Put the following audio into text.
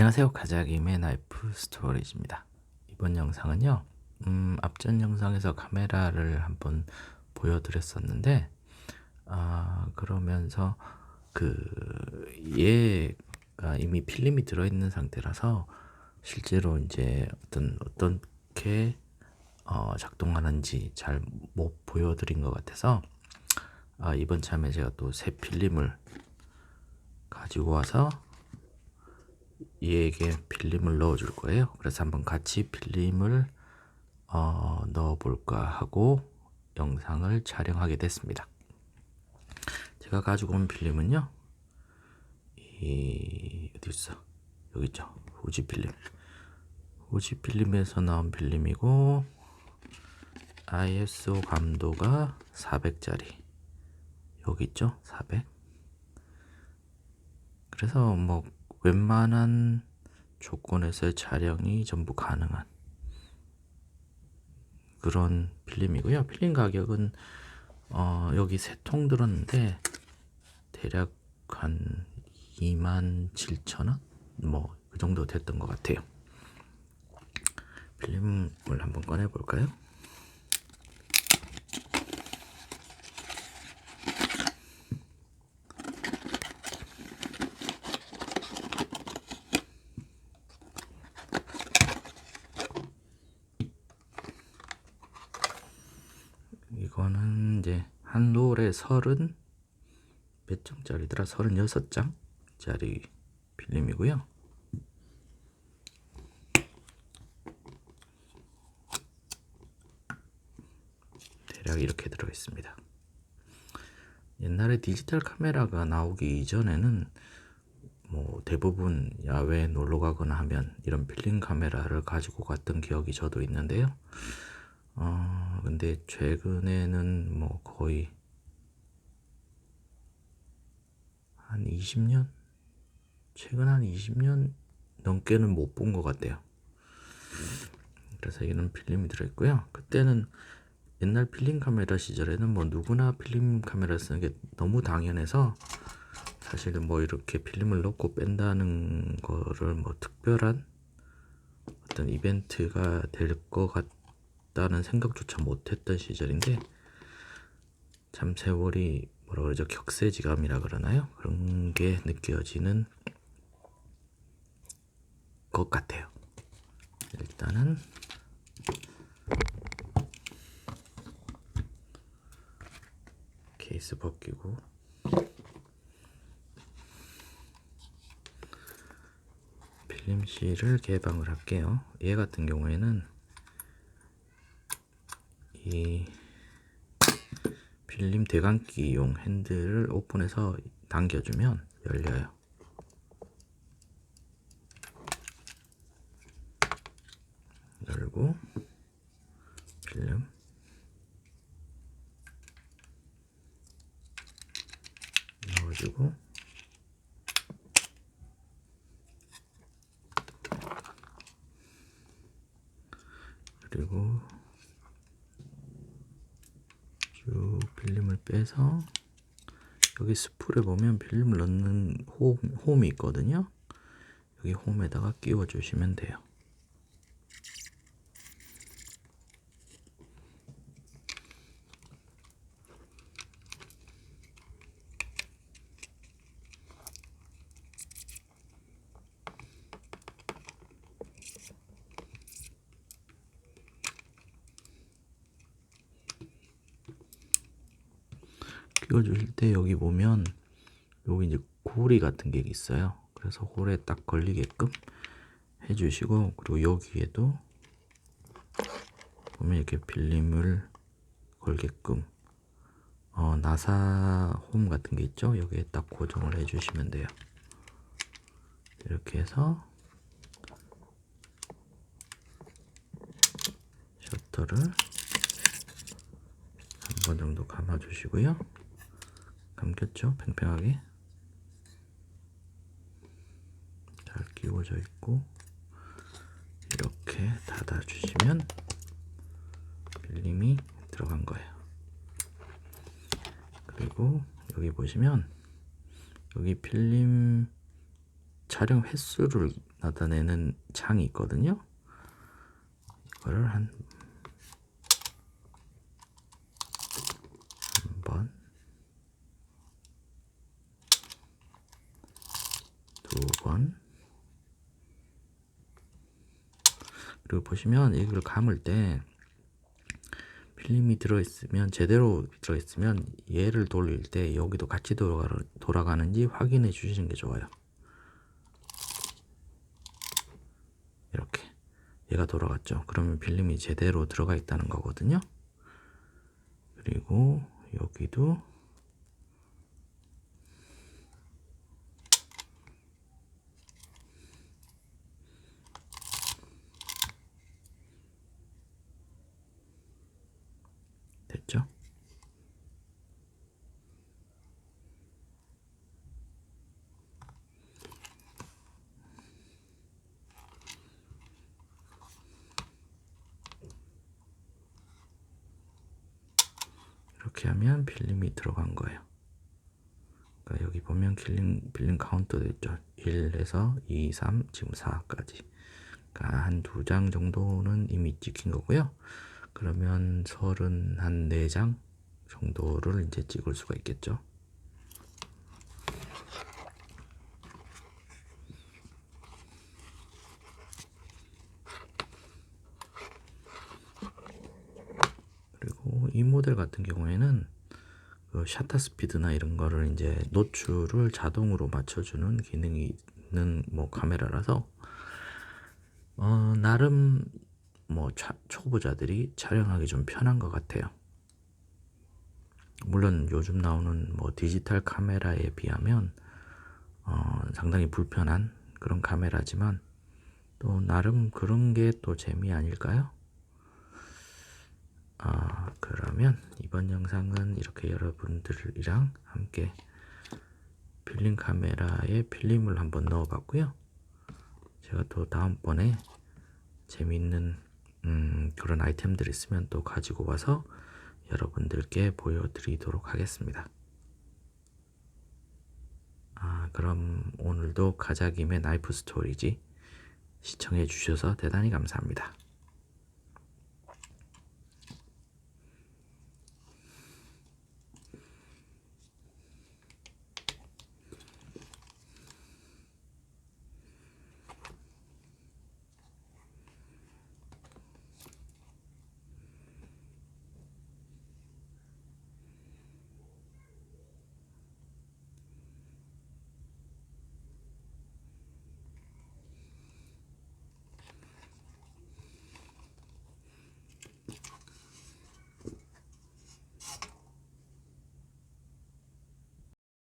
안녕하세요. 가자김의 나이프 스토리지입니다. 이번 영상은요, 음, 앞전 영상에서 카메라를 한번 보여드렸었는데, 아, 그러면서 그, 얘가 이미 필름이 들어있는 상태라서 실제로 이제 어떤, 어떻게 어, 작동하는지 잘 못 보여드린 것 같아서, 아, 이번 참에 제가 또 새 필름을 가지고 와서 얘에게 필름을 넣어 줄 거예요. 그래서 한번 같이 필름을 어, 넣어 볼까 하고 영상을 촬영하게 됐습니다. 제가 가지고 온 필름은요. 이 어디 있어? 여기 있죠. 후지 필름. 후지 필름에서 나온 필름이고 ISO 감도가 400짜리. 여기 있죠? 400. 그래서 뭐 웬만한 조건에서의 촬영이 전부 가능한 그런 필름이고요. 필름 가격은 어, 여기 세 통 들었는데 대략 한 2만 7천 원? 뭐 그 정도 됐던 것 같아요. 필름을 한번 꺼내 볼까요? 이제 한 롤에 서른 몇 장짜리더라? 서른여섯 장짜리 필름이고요. 대략 이렇게 들어 있습니다. 옛날에 디지털 카메라가 나오기 이전에는 뭐 대부분 야외에 놀러 가거나 하면 이런 필름 카메라를 가지고 갔던 기억이 저도 있는데요. 어, 근데 최근에는 뭐 거의 한 20년? 최근 한 20년 넘게는 못 본 것 같아요. 그래서 이런 필름이 들어있고요. 그때는 옛날 필름 카메라 시절에는 뭐 누구나 필름 카메라 쓰는 게 너무 당연해서 사실은 뭐 이렇게 필름을 넣고 뺀다는 거를 뭐 특별한 어떤 이벤트가 될 것 같 다는 생각조차 못했던 시절인데 참 세월이 뭐라 그러죠? 격세지감이라 그러나요? 그런 게 느껴지는 것 같아요. 일단은 케이스 벗기고 필름실을 개방을 할게요. 얘 같은 경우에는 이 필름 대감기용 핸들을 오픈해서 당겨주면 열려요. 열고 필름 넣어주고 그리고 쭉 필름을 빼서 여기 스풀에 보면 필름을 넣는 홈, 홈이 있거든요. 여기 홈에다가 끼워 주시면 돼요. 끼워주실 때 여기 보면 여기 이제 고리 같은 게 있어요. 그래서 홀에 딱 걸리게끔 해주시고 그리고 여기에도 보면 이렇게 필름을 걸게끔 어, 나사 홈 같은 게 있죠. 여기에 딱 고정을 해주시면 돼요. 이렇게 해서 셔터를 한 번 정도 감아 주시고요. 감겼죠? 팽팽하게 잘 끼워져 있고 이렇게 닫아 주시면 필름이 들어간 거예요. 그리고 여기 보시면 여기 필름 촬영 횟수를 나타내는 창이 있거든요. 이거를 한한 번, 두 번, 그리고 보시면 이걸 감을 때 필름이 들어있으면 제대로 들어있으면 얘를 돌릴 때 여기도 같이 돌아가, 돌아가는지 확인해 주시는 게 좋아요. 이렇게 얘가 돌아갔죠. 그러면 필름이 제대로 들어가 있다는 거거든요. 그리고 여기도 됐죠? 이렇게 하면 필름이 들어간 거예요. 그러니까 여기 보면 필름, 필름 카운트도 있죠. 1에서 2, 3, 지금 4까지. 그러니까 한 두 장 정도는 이미 찍힌 거고요. 그러면 34장 정도를 이제 찍을 수가 있겠죠. 그리고 이 모델 같은 경우에는 그 샤터 스피드나 이런 거를 이제 노출을 자동으로 맞춰주는 기능이 있는 뭐 카메라라서 어, 나름 뭐 차- 초보자들이 촬영하기 좀 편한 것 같아요. 물론 요즘 나오는 뭐 디지털 카메라에 비하면 어, 상당히 불편한 그런 카메라지만 또 나름 그런 게 또 재미 아닐까요? 아, 그러면 이번 영상은 이렇게 여러분들이랑 함께 필름 카메라에 필름을 한번 넣어 봤고요. 제가 또 다음번에 재미있는 음, 그런 아이템들 있으면 또 가지고 와서 여러분들께 보여드리도록 하겠습니다. 아, 그럼 오늘도 가자김의 나이프 스토리지 시청해 주셔서 대단히 감사합니다.